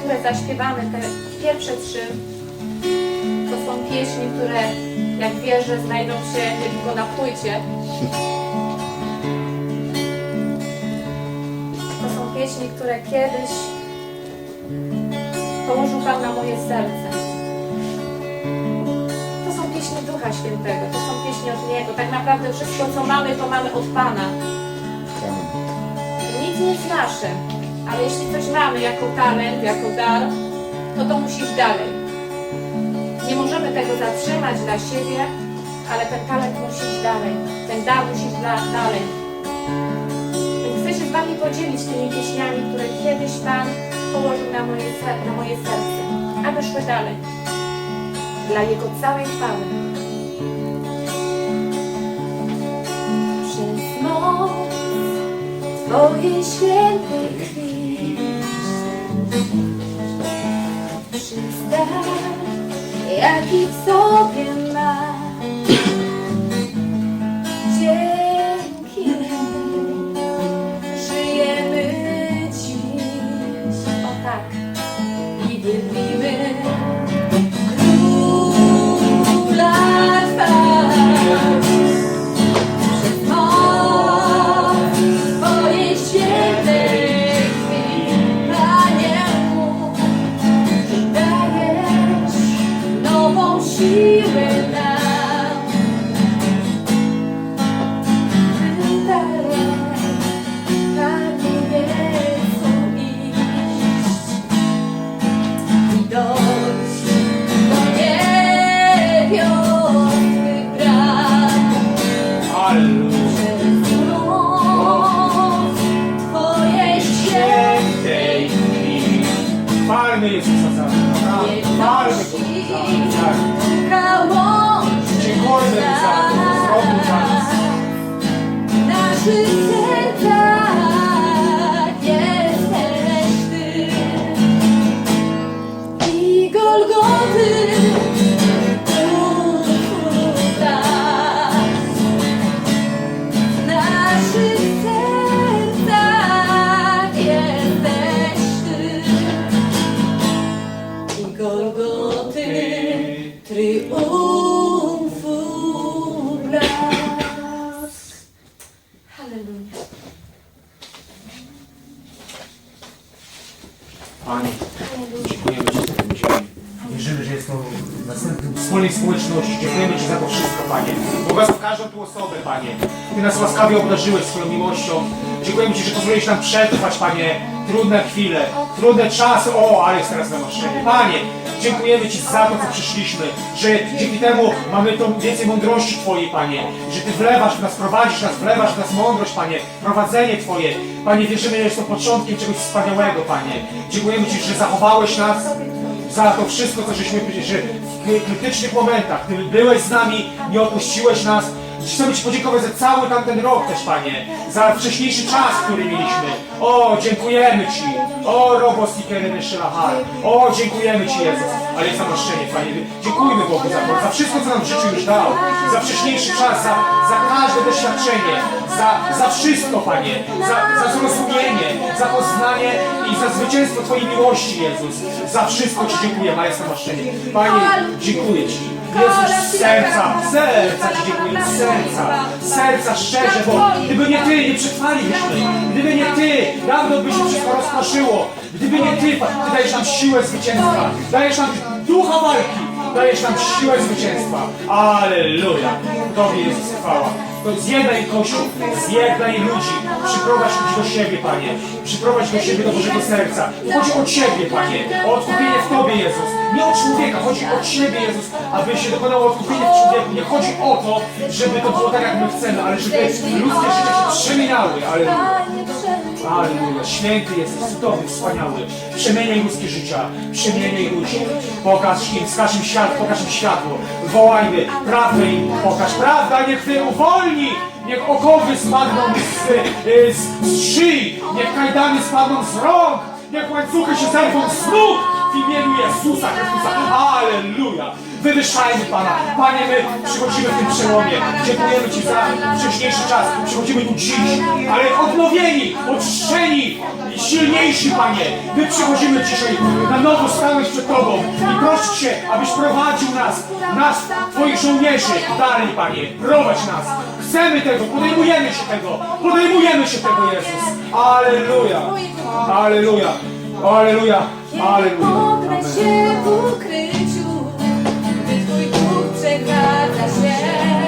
które zaśpiewamy, te pierwsze trzy, to są pieśni, które jak wierzę znajdą się tylko na płycie. To są pieśni, które kiedyś położył Pan na moje serce. To są pieśni Ducha Świętego, to są pieśni od Niego. Tak naprawdę wszystko, co mamy, to mamy od Pana. Nic nie jest nasze, ale jeśli coś mamy jako talent, jako dar, to to musi iść dalej. Nie możemy tego zatrzymać dla siebie, ale ten talent musi iść dalej. Ten dar musi iść dla, dalej. Więc chcę się z Wami podzielić tymi pieśniami, które kiedyś Pan położył na moje, na moje serce, aby szły dalej. Dla Jego całej chwały. Przez moc Twojej świętej krwi Przez dar, jaki w społeczności. Dziękujemy Ci za to wszystko, Panie. Błogosław każdą tu osobę, Panie. Ty nas łaskawie obdarzyłeś swoją miłością. Dziękujemy Ci, że pozwoliłeś nam przetrwać, Panie, trudne chwile, trudne czasy. O, ale jest teraz namaszczenie. Panie, dziękujemy Ci za to, co przyszliśmy, że dzięki temu mamy tą więcej mądrości Twojej, Panie, że Ty wlewasz w nas, prowadzisz nas, wlewasz w nas mądrość, Panie, prowadzenie Twoje. Panie, wierzymy, że jest to początkiem czegoś wspaniałego, Panie. Dziękujemy Ci, że zachowałeś nas, za to wszystko, co żeśmy, że w krytycznych momentach, Ty byłeś z nami, nie opuściłeś nas. Chcemy Ci podziękować za cały tamten rok też, Panie, za wcześniejszy czas, który mieliśmy. O, dziękujemy Ci. O, Robos i Keremy Szylahar. O, dziękujemy Ci, Jezus. Ale jest namaszczenie, Panie. Dziękujmy Bogu za za wszystko, co nam w życiu już dał. Za wcześniejszy czas, za, za każde doświadczenie, za, za wszystko, Panie. Za, za zrozumienie, za poznanie i za zwycięstwo Twojej miłości, Jezus. Za wszystko Ci dziękuję, a jest namaszczenie. Panie, dziękuję Ci. Jezus, z serca, serca Ci dziękuję, serca, serca szczerze, bo gdyby nie Ty, nie przetrwalibyśmy. Gdyby nie Ty, dawno by się wszystko rozproszyło. Gdyby nie Ty, Ty dajesz nam siłę zwycięstwa, dajesz nam ducha walki, dajesz nam siłę zwycięstwa. Alleluja. Tobie jest chwała. To zjednaj Kościół, zjednaj ludzi, przyprowadź ludzi do siebie, Panie. Przyprowadź do siebie do Bożego Serca. Chodzi o Ciebie, Panie, o odkupienie w Tobie, Jezus. Nie o człowieka, chodzi o Ciebie, Jezus, aby się dokonało odkupienie w człowieku. Nie chodzi o to, żeby to było tak, jak my chcemy, ale żeby ludzkie życia się przemieniały. Alleluja. Alleluja. Święty jesteś, cudowny, wspaniały. Przemieniaj ludzkie życia, przemieniaj ludzi. Pokaż im, wskaż im świat, pokaż im światło. Wołajmy, prawdę im pokaż. Prawda niech Ty uwolni. Niech okowy spadną z, y, z, z szyi. Niech kajdany spadną z rąk. Niech łańcuchy się zerwą z nóg w imieniu Jezusa Chrystusa. Aleluja! Wywyższajmy Pana. Panie, my przychodzimy w tym przełomie. Dziękujemy Ci za wcześniejszy czas. Przychodzimy tu dziś, ale odnowieni, oczyszczeni i silniejsi, Panie. My przychodzimy dzisiaj na nowo stanąć przed Tobą i prosić Cię, abyś prowadził nas, nas, Twoich żołnierzy dalej, Panie. Prowadź nas. Chcemy tego, podejmujemy się tego, podejmujemy się tego, Jezus. Aleluja. Aleluja. Aleluja! Aleluja! Się w ukryciu, gdy Twój Bóg przegradza się.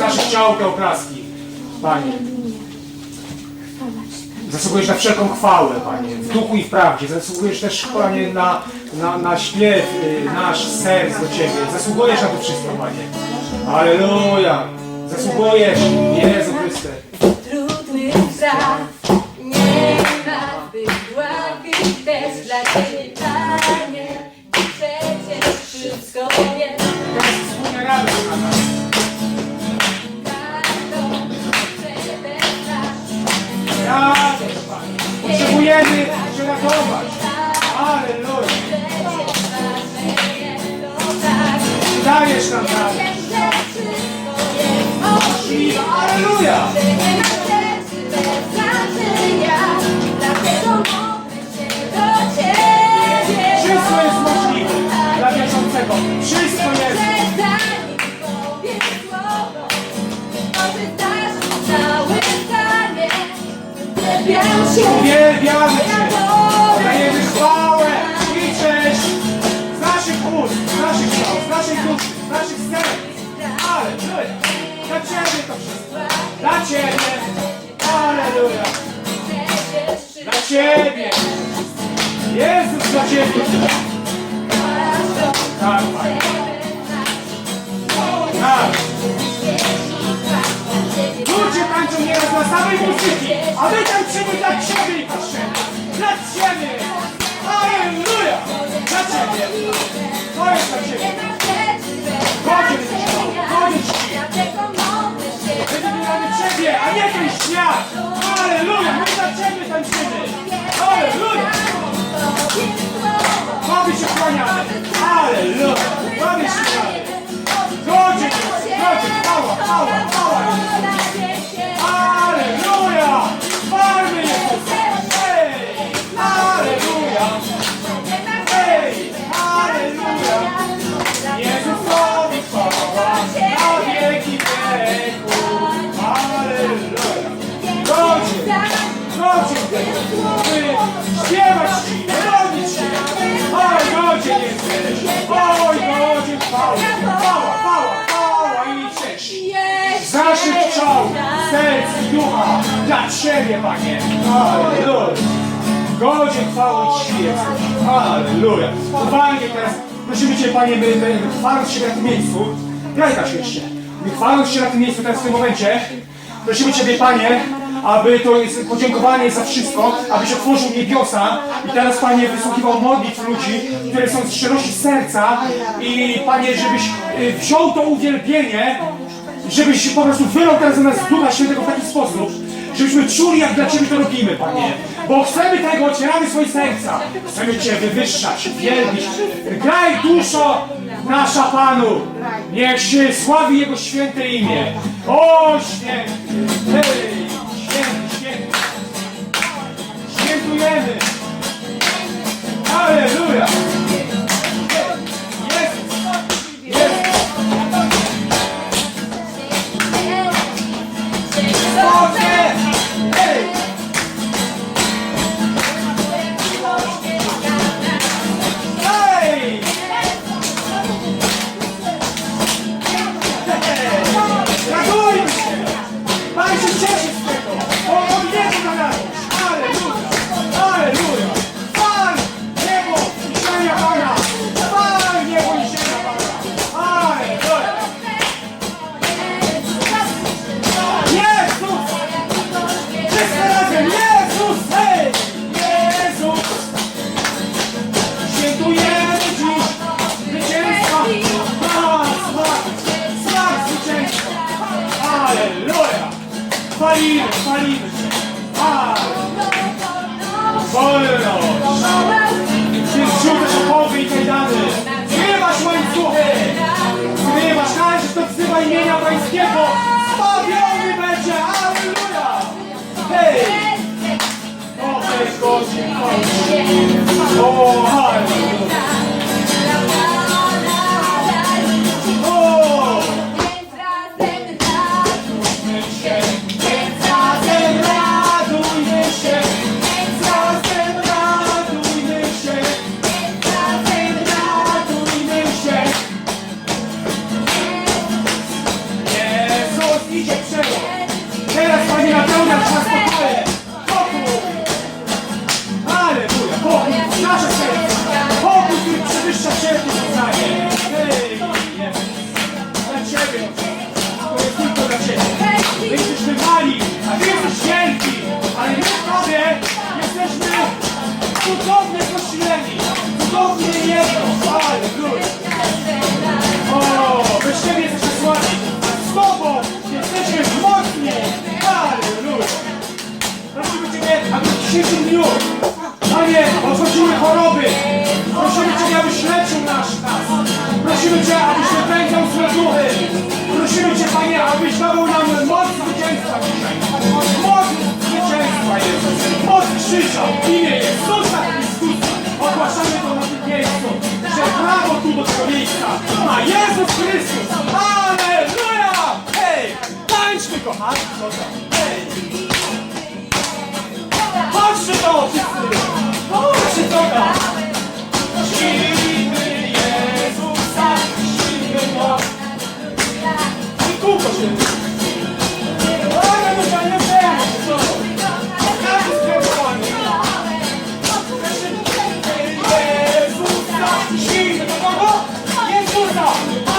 Naszych ciał te oklaski. Panie. Zasługujesz na wszelką chwałę, Panie, w duchu i w prawdzie. Zasługujesz też, Panie, na, na, na śpiew y, nasz serc do Ciebie. Zasługujesz na to wszystko, Panie. Aleluja! Zasługujesz, Jezu Chryste. trudnych spraw Nie ma łatwych też dla Ciebie, Panie przecież wszystko wiesz Teraz wspólnie radość na nas. Znaczenia Dlatego modlę się do Ciebie Wszystko jest możliwe dla wierzącego. Wszystko jest. Uwielbiamy Ciebie. Jezus dla Ciebie. Tak, Panie. Tak. Ludzie tańczą nieraz na samej muzyki, a my tańczymy dla Ciebie i. Dla Ciebie. Aleluja! Dla Ciebie. To jest dla Ciebie. Godzien Ci, godzien Ci. Wybieramy Ciebie, a nie ten świat! Aleluja! My dla Ciebie tańczymy! Aleluja! Mamy się kłaniamy! Aleluja! Dla Ciebie, Panie! Aleluja! Godzien chwały Ci jesteś! Uwalnie teraz prosimy Cię, Panie, by, by, chwaląc się na tym miejscu, graj się jeszcze, by chwaląc się na tym miejscu teraz w tym momencie, prosimy Ciebie, Panie, aby to jest podziękowanie za wszystko, abyś otworzył niebiosa i teraz, Panie, wysłuchiwał modlitw ludzi, które są z szczerości serca i, Panie, żebyś y, wziął to uwielbienie, żebyś po prostu wylał teraz na nas Ducha Świętego w taki sposób, żebyśmy czuli, jak dla Ciebie to robimy, Panie. Bo chcemy tego, otwieramy swoje serca. Chcemy Cię wywyższać, wielbić. Graj duszo nasza Panu. Niech się sławi Jego święte imię. O, święty. Hej, święty, święty. Świętujemy. Chwalimy Cię! Aleluja! Wolność! Jest żółte szokowy i kajdany! Zrywasz łańcuchy! Zrywasz, każdy kto wzywa imienia Pańskiego! Zbawiony będzie! Aleluja! Hej! O, hej, godzie! O, aleluja! dzisiejszym dniu. Panie, odchodziły choroby. Prosimy Cię, abyś leczył nasz nas. Prosimy Cię, abyś wypędzał złe duchy. Prosimy Cię, Panie, abyś dawał nam moc zwycięstwa dzisiaj. Moc zwycięstwa, Jezus. Moc krzyża w imię Jezusa Chrystusa. Ogłaszamy to na tym miejscu, że prawo tu do tego miejsca ma Jezus Chrystus. Alleluja! Hej! Tańczmy, kochani! Hej! Patrzcie to, wszyscy! Patrzcie to tam! Czcimy Jezusa, czcimy Go. I kółko się. Ale to Panie, co? Każdy skrępowany. Jezusa, czcimy kogo? Jezusa!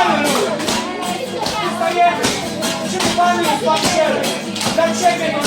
Aleluja! Wstajemy! Czym Panie jest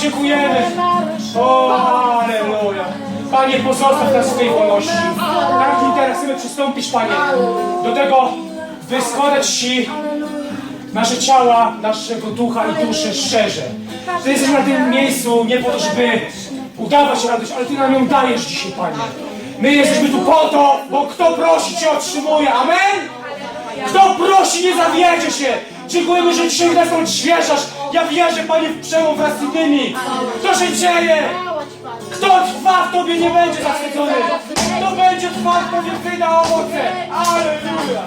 Dziękujemy! O, aleluja! Panie, pozostaw nas w tej wolności! Tak i teraz chcemy przystąpić, Panie, do tego, by Ci nasze ciała, naszego ducha i duszę szczerze. Ty jesteś na tym miejscu nie po to, żeby udawać radość, ale Ty nam ją dajesz dzisiaj, Panie. My jesteśmy tu po to, bo kto prosi Cię otrzymuje. Amen? Kto prosi, nie zawiedzie się. Dziękujemy, że dzisiaj nas odświeżasz. Ja wierzę, Panie, w przełom wraz z innymi. Kto się dzieje? Kto trwa w Tobie nie będzie zawstydzony. Kto będzie trwał w Tobie wyda owoce. Aleluja.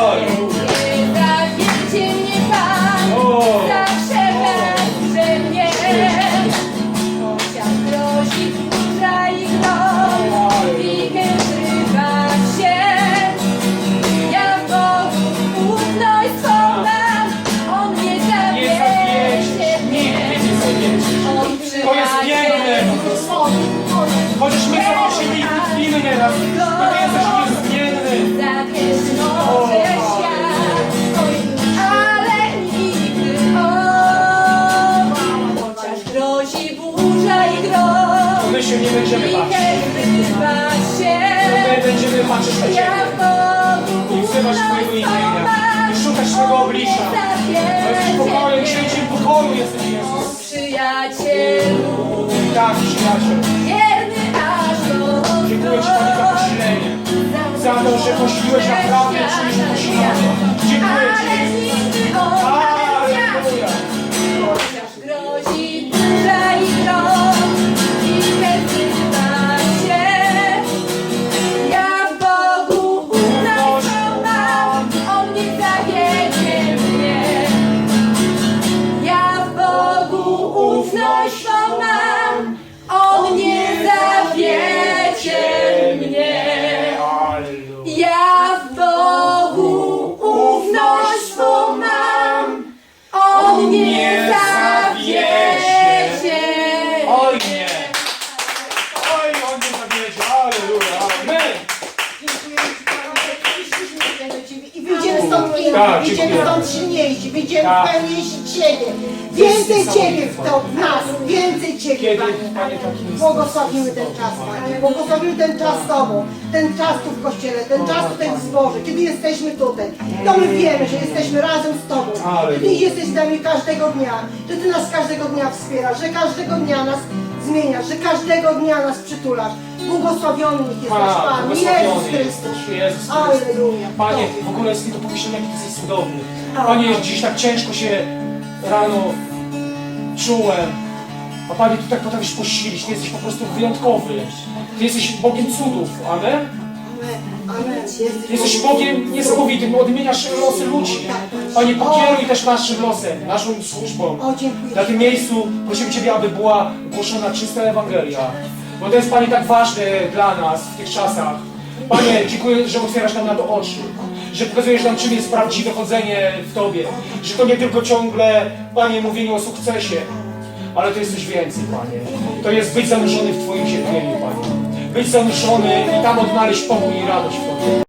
Aleluja. Zawiedzie mnie Pan, O. zawsze Tak, wyjdziemy dziękuję. stąd silniejsi, wyjdziemy Tak. pełniejsi Ciebie. Więcej Ciebie w, to, w nas, więcej Ciebie, Kiedy, Panie. Panie, taki jest. Błogosławimy ten czas, Panie. Błogosławimy ten czas z Tobą. Ten czas tu w Kościele, ten czas tutaj w zborze, kiedy jesteśmy tutaj. To my wiemy, że jesteśmy razem z Tobą. Że Ty jesteś z nami każdego dnia, że Ty nas każdego dnia wspierasz, że każdego dnia nas zmieniasz, że każdego dnia nas przytulasz. Błogosławiony niech jest nasz Pan, Pan, Jezus Chrystus. jesteś. Jezus. Alleluja. Panie, w ogóle jest mi to pomyślenie, jaki Ty jesteś cudowny. Panie, dziś tak ciężko się rano czułem. A Panie, Ty tak potrafisz posilić. Ty jesteś po prostu wyjątkowy. Ty jesteś Bogiem cudów. Amen? Amen. Ty jesteś Bogiem niesamowitym. Odmieniasz losy ludzi. Panie, pokieruj też naszym losem, naszą służbą. Na tym miejscu prosimy Ciebie, aby była głoszona czysta Ewangelia. Bo to jest, Panie, tak ważne dla nas w tych czasach. Panie, dziękuję, że otwierasz nam na to oczy. Że pokazujesz nam, czym jest prawdziwe chodzenie w Tobie. Że to nie tylko ciągle, Panie, mówienie o sukcesie, ale to jest coś więcej, Panie. To jest być zanurzony w Twoim cierpieniu, Panie. Być zanurzony i tam odnaleźć pokój i radość w Tobie.